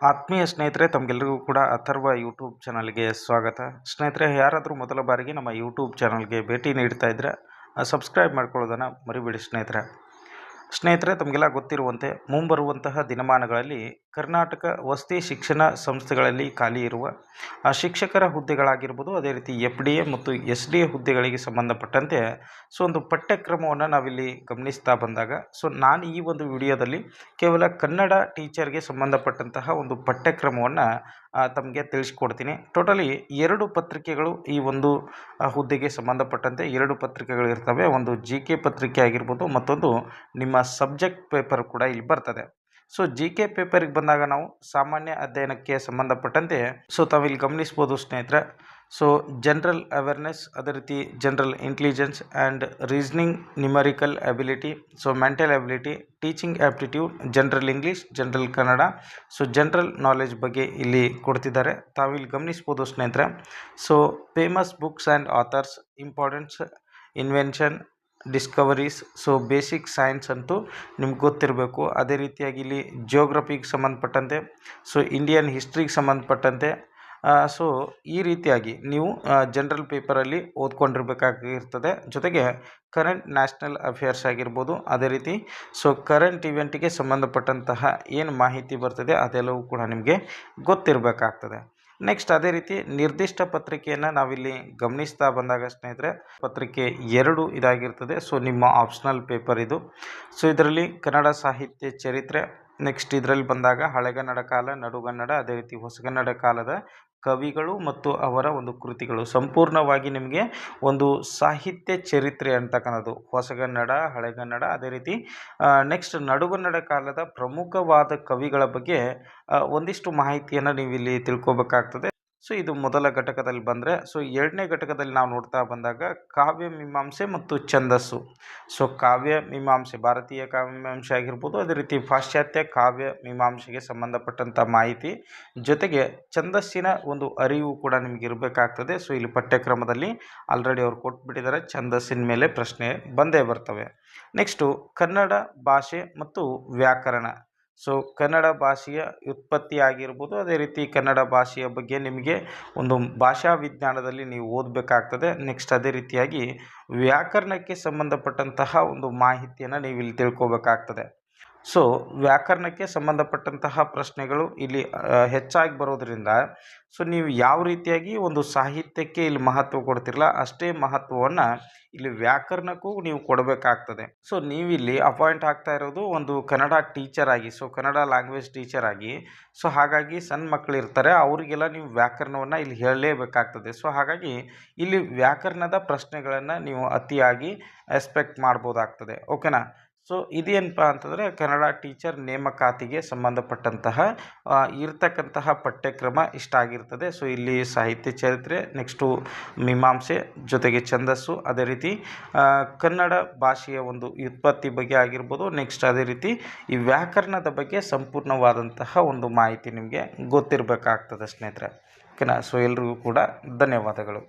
ಆತ್ಮೀಯ ಸ್ನೇಹಿತರೆ ತಮಗೆಲ್ಲರಿಗೂ ಕೂಡ ಅಥರ್ವ ಯೂಟ್ಯೂಬ್ ಚಾನಲ್ಗೆ ಸ್ವಾಗತ. ಸ್ನೇಹಿತರೆ, ಯಾರಾದರೂ ಮೊದಲ ಬಾರಿಗೆ ನಮ್ಮ ಯೂಟ್ಯೂಬ್ ಚಾನಲ್ಗೆ ಭೇಟಿ ನೀಡ್ತಾ ಇದ್ದರೆ ಸಬ್ಸ್ಕ್ರೈಬ್ ಮಾಡ್ಕೊಳ್ಳೋದನ್ನು ಮರಿಬೇಡಿ ಸ್ನೇಹಿತರೆ. ಸ್ನೇಹಿತರೆ, ತಮಗೆಲ್ಲ ಗೊತ್ತಿರುವಂತೆ, ಮುಂಬರುವಂತಹ ದಿನಮಾನಗಳಲ್ಲಿ ಕರ್ನಾಟಕ ವಸತಿ ಶಿಕ್ಷಣ ಸಂಸ್ಥೆಗಳಲ್ಲಿ ಖಾಲಿ ಇರುವ ಆ ಶಿಕ್ಷಕರ ಹುದ್ದೆಗಳಾಗಿರ್ಬೋದು, ಅದೇ ರೀತಿ ಎಫ್ ಡಿ ಎ ಮತ್ತು ಎಸ್ ಡಿ ಎ ಹುದ್ದೆಗಳಿಗೆ ಸಂಬಂಧಪಟ್ಟಂತೆ ಸೊ ಒಂದು ಪಠ್ಯಕ್ರಮವನ್ನು ನಾವಿಲ್ಲಿ ಗಮನಿಸ್ತಾ ಬಂದಾಗ, ಸೊ ನಾನು ಈ ಒಂದು ವಿಡಿಯೋದಲ್ಲಿ ಕೇವಲ ಕನ್ನಡ ಟೀಚರ್ಗೆ ಸಂಬಂಧಪಟ್ಟಂತಹ ಒಂದು ಪಠ್ಯಕ್ರಮವನ್ನು ತಮಗೆ ತಿಳಿಸ್ಕೊಡ್ತೀನಿ. ಟೋಟಲಿ ಎರಡು ಪತ್ರಿಕೆಗಳು ಈ ಒಂದು ಹುದ್ದೆಗೆ ಸಂಬಂಧಪಟ್ಟಂತೆ ಎರಡು ಪತ್ರಿಕೆಗಳು ಇರ್ತವೆ. ಒಂದು ಜಿ ಕೆ ಪತ್ರಿಕೆ ಆಗಿರ್ಬೋದು, ಮತ್ತೊಂದು ನಿಮ್ಮ ಸಬ್ಜೆಕ್ಟ್ ಪೇಪರ್ ಕೂಡ ಇಲ್ಲಿ ಬರ್ತದೆ. ಸೊ ಜಿ ಕೆ ಪೇಪರಿಗೆ ಬಂದಾಗ ನಾವು ಸಾಮಾನ್ಯ ಅಧ್ಯಯನಕ್ಕೆ ಸಂಬಂಧಪಟ್ಟಂತೆ ಸೊ ತಾವಿಲ್ಲಿ ಗಮನಿಸ್ಬೋದು ಸ್ನೇಹಿತರೆ. ಸೊ ಜನರಲ್ ಅವೇರ್ನೆಸ್ ಅದೇ ರೀತಿ general intelligence and reasoning numerical ability so mental ability teaching aptitude general English general Kannada so general knowledge ಬಗ್ಗೆ ಇಲ್ಲಿ ಕೊಡ್ತಿದ್ದಾರೆ. ತಾವಿಲ್ಲಿ ಗಮನಿಸ್ಬೋದು ಸ್ನೇಹಿತರೆ. So famous books and authors importance invention discoveries so basic science ಅಂತೂ ನಿಮ್ಗೆ ಗೊತ್ತಿರಬೇಕು. ಅದೇ ರೀತಿಯಾಗಿ ಇಲ್ಲಿ ಜಿಯೋಗ್ರಫಿಗೆ ಸಂಬಂಧಪಟ್ಟಂತೆ ಸೊ ಇಂಡಿಯನ್ ಹಿಸ್ಟ್ರಿಗೆ ಸಂಬಂಧಪಟ್ಟಂತೆ ಸೊ ಈ ರೀತಿಯಾಗಿ ನೀವು ಜನರಲ್ ಪೇಪರಲ್ಲಿ ಓದ್ಕೊಂಡಿರ್ಬೇಕಾಗಿರ್ತದೆ. ಜೊತೆಗೆ ಕರೆಂಟ್ ನ್ಯಾಷನಲ್ ಅಫೇರ್ಸ್ ಆಗಿರ್ಬೋದು, ಅದೇ ರೀತಿ ಸೊ ಕರೆಂಟ್ ಇವೆಂಟಿಗೆ ಸಂಬಂಧಪಟ್ಟಂತಹ ಏನು ಮಾಹಿತಿ ಬರ್ತದೆ ಅದೆಲ್ಲವೂ ಕೂಡ ನಿಮಗೆ ಗೊತ್ತಿರಬೇಕಾಗ್ತದೆ. ನೆಕ್ಸ್ಟ್ ಅದೇ ರೀತಿ ನಿರ್ದಿಷ್ಟ ಪತ್ರಿಕೆಯನ್ನು ನಾವಿಲ್ಲಿ ಗಮನಿಸ್ತಾ ಬಂದಾಗ ಸ್ನೇಹಿತರೆ, ಪತ್ರಿಕೆ ಎರಡು ಇದಾಗಿರ್ತದೆ. ಸೊ ನಿಮ್ಮ ಆಪ್ಷನಲ್ ಪೇಪರ್ ಇದು. ಸೊ ಇದರಲ್ಲಿ ಕನ್ನಡ ಸಾಹಿತ್ಯ ಚರಿತ್ರೆ ನೆಕ್ಸ್ಟ್ ಇದರಲ್ಲಿ ಬಂದಾಗ ಹಳೆಗನ್ನಡ ಕಾಲ, ನಡುಗನ್ನಡ, ಅದೇ ರೀತಿ ಹೊಸಗನ್ನಡ ಕಾಲದ ಕವಿಗಳು ಮತ್ತು ಅವರ ಒಂದು ಕೃತಿಗಳು. ಸಂಪೂರ್ಣವಾಗಿ ನಿಮಗೆ ಒಂದು ಸಾಹಿತ್ಯ ಚರಿತ್ರೆ ಅಂತಕ್ಕಂಥದ್ದು ಹೊಸಗನ್ನಡ, ಹಳೆಗನ್ನಡ, ಅದೇ ರೀತಿ ನೆಕ್ಸ್ಟ್ ನಡುಗನ್ನಡ ಕಾಲದ ಪ್ರಮುಖವಾದ ಕವಿಗಳ ಬಗ್ಗೆ ಒಂದಿಷ್ಟು ಮಾಹಿತಿಯನ್ನು ನೀವು ಇಲ್ಲಿ ತಿಳ್ಕೊಬೇಕಾಗ್ತದೆ. ಸೊ, ಇದು ಮೊದಲ ಘಟಕದಲ್ಲಿ ಬಂದರೆ, ಸೊ, ಎರಡನೇ ಘಟಕದಲ್ಲಿ ನಾವು ನೋಡ್ತಾ ಬಂದಾಗ ಕಾವ್ಯ ಮೀಮಾಂಸೆ ಮತ್ತು ಛಂದಸ್ಸು. ಸೊ, ಕಾವ್ಯ ಮೀಮಾಂಸೆ, ಭಾರತೀಯ ಕಾವ್ಯ ಮೀಮಾಂಸೆ ಆಗಿರ್ಬೋದು, ಅದೇ ರೀತಿ ಪಾಶ್ಚಾತ್ಯ ಕಾವ್ಯ ಮೀಮಾಂಸೆಗೆ ಸಂಬಂಧಪಟ್ಟಂಥ ಮಾಹಿತಿ. ಜೊತೆಗೆ ಛಂದಸ್ಸಿನ ಒಂದು ಅರಿವು ಕೂಡ ನಿಮಗೆ ಇರಬೇಕಾಗ್ತದೆ. ಸೊ, ಇಲ್ಲಿ ಪಠ್ಯಕ್ರಮದಲ್ಲಿ ಆಲ್ರೆಡಿ ಅವ್ರು ಕೊಟ್ಬಿಟ್ಟಿದ್ದಾರೆ, ಛಂದಸ್ಸಿನ ಮೇಲೆ ಪ್ರಶ್ನೆ ಬಂದೇ ಬರ್ತವೆ. ನೆಕ್ಸ್ಟು ಕನ್ನಡ ಭಾಷೆ ಮತ್ತು ವ್ಯಾಕರಣ. ಸೊ ಕನ್ನಡ ಭಾಷೆಯ ಉತ್ಪತ್ತಿ ಆಗಿರ್ಬೋದು ಅದೇ ರೀತಿ ಕನ್ನಡ ಭಾಷೆಯ ಬಗ್ಗೆ ನಿಮಗೆ ಒಂದು ಭಾಷಾ ವಿಜ್ಞಾನದಲ್ಲಿ ನೀವು ಓದಬೇಕಾಗ್ತದೆ. ನೆಕ್ಸ್ಟ್ ಅದೇ ರೀತಿಯಾಗಿ ವ್ಯಾಕರಣಕ್ಕೆ ಸಂಬಂಧಪಟ್ಟಂತಹ ಒಂದು ಮಾಹಿತಿಯನ್ನು ನೀವು ಇಲ್ಲಿ ತಿಳ್ಕೊಬೇಕಾಗ್ತದೆ. ಸೊ ವ್ಯಾಕರಣಕ್ಕೆ ಸಂಬಂಧಪಟ್ಟಂತಹ ಪ್ರಶ್ನೆಗಳು ಇಲ್ಲಿ ಹೆಚ್ಚಾಗಿ ಬರೋದರಿಂದ ಸೊ ನೀವು ಯಾವ ರೀತಿಯಾಗಿ ಒಂದು ಸಾಹಿತ್ಯಕ್ಕೆ ಇಲ್ಲಿ ಮಹತ್ವ ಕೊಡ್ತಿರಲ್ಲ, ಅಷ್ಟೇ ಮಹತ್ವವನ್ನು ಇಲ್ಲಿ ವ್ಯಾಕರಣಕ್ಕೂ ನೀವು ಕೊಡಬೇಕಾಗ್ತದೆ. ಸೊ ನೀವಿಲ್ಲಿ ಅಪಾಯಿಂಟ್ ಆಗ್ತಾ ಇರೋದು ಒಂದು ಕನ್ನಡ ಟೀಚರ್ ಆಗಿ ಸೊ ಕನ್ನಡ ಲ್ಯಾಂಗ್ವೇಜ್ ಟೀಚರ್ ಆಗಿ ಸೊ ಹಾಗಾಗಿ ಸಣ್ಣ ಮಕ್ಕಳು ಇರ್ತಾರೆ, ಅವರಿಗೆಲ್ಲ ನೀವು ವ್ಯಾಕರಣವನ್ನು ಇಲ್ಲಿ ಹೇಳಲೇಬೇಕಾಗ್ತದೆ. ಸೊ ಹಾಗಾಗಿ ಇಲ್ಲಿ ವ್ಯಾಕರಣದ ಪ್ರಶ್ನೆಗಳನ್ನು ನೀವು ಅತಿಯಾಗಿ ಎಕ್ಸ್ಪೆಕ್ಟ್ ಮಾಡ್ಬೋದಾಗ್ತದೆ. ಓಕೆನಾ ಸೊ ಇದೇನಪ್ಪ ಅಂತಂದರೆ ಕನ್ನಡ ಟೀಚರ್ ನೇಮಕಾತಿಗೆ ಸಂಬಂಧಪಟ್ಟಂತಹ ಇರ್ತಕ್ಕಂತಹ ಪಠ್ಯಕ್ರಮ ಇಷ್ಟಾಗಿರ್ತದೆ ಸೊ ಇಲ್ಲಿ ಸಾಹಿತ್ಯ ಚರಿತ್ರೆ ನೆಕ್ಸ್ಟು ಮೀಮಾಂಸೆ ಜೊತೆಗೆ ಛಂದಸ್ಸು, ಅದೇ ರೀತಿ ಕನ್ನಡ ಭಾಷೆಯ ಒಂದು ವ್ಯುತ್ಪತ್ತಿ ಬಗ್ಗೆ ಆಗಿರ್ಬೋದು. ನೆಕ್ಸ್ಟ್ ಅದೇ ರೀತಿ ಈ ವ್ಯಾಕರಣದ ಬಗ್ಗೆ ಸಂಪೂರ್ಣವಾದಂತಹ ಒಂದು ಮಾಹಿತಿ ನಿಮಗೆ ಗೊತ್ತಿರಬೇಕಾಗ್ತದೆ ಸ್ನೇಹಿತರೆ. ಓಕೆನಾ? ಸೊ ಎಲ್ರಿಗೂ ಕೂಡ ಧನ್ಯವಾದಗಳು.